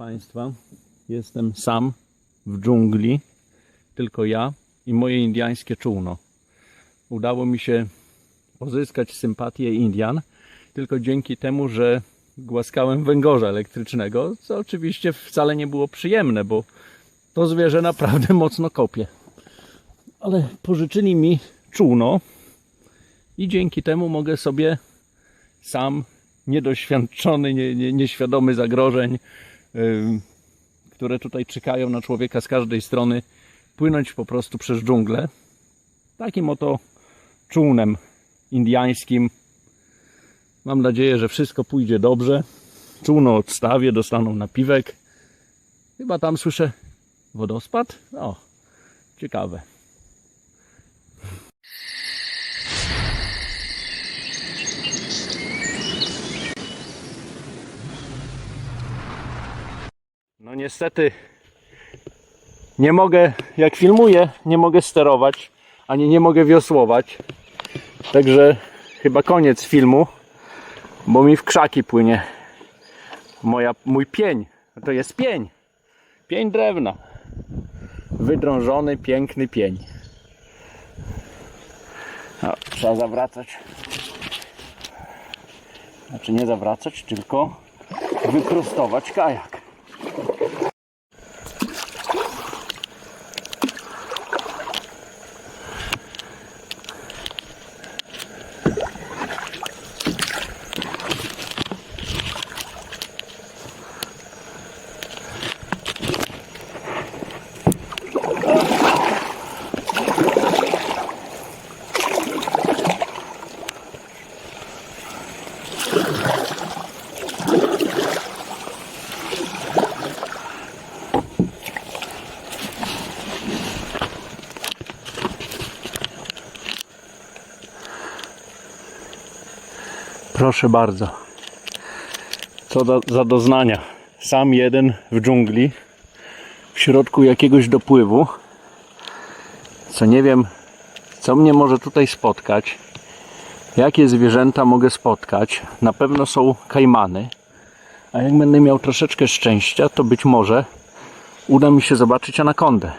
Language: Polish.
Państwa, jestem sam w dżungli, tylko ja i moje indiańskie czółno. Udało mi się pozyskać sympatię Indian tylko dzięki temu, że głaskałem węgorza elektrycznego, co oczywiście wcale nie było przyjemne, bo to zwierzę naprawdę mocno kopie. Ale pożyczyli mi czółno i dzięki temu mogę sobie sam, niedoświadczony, nie, nie, nieświadomy zagrożeń, które tutaj czykają na człowieka z każdej strony, płynąć po prostu przez dżunglę. Takim oto czółnem indiańskim. Mam nadzieję, że wszystko pójdzie dobrze. Czółno odstawię, dostaną napiwek. Chyba tam słyszę wodospad. O, ciekawe. No niestety nie mogę, jak filmuję, nie mogę sterować, ani nie mogę wiosłować. Także chyba koniec filmu, bo mi w krzaki płynie moja, mój pień. To jest pień. Pień drewna. Wydrążony, piękny pień. O, trzeba zawracać. Znaczy nie zawracać, tylko wyprostować kajak. Proszę bardzo. Co do, za doznania. Sam jeden w dżungli, w środku jakiegoś dopływu, co nie wiem, co mnie może tutaj spotkać, jakie zwierzęta mogę spotkać. Na pewno są kajmany, a jak będę miał troszeczkę szczęścia, to być może uda mi się zobaczyć anakondę.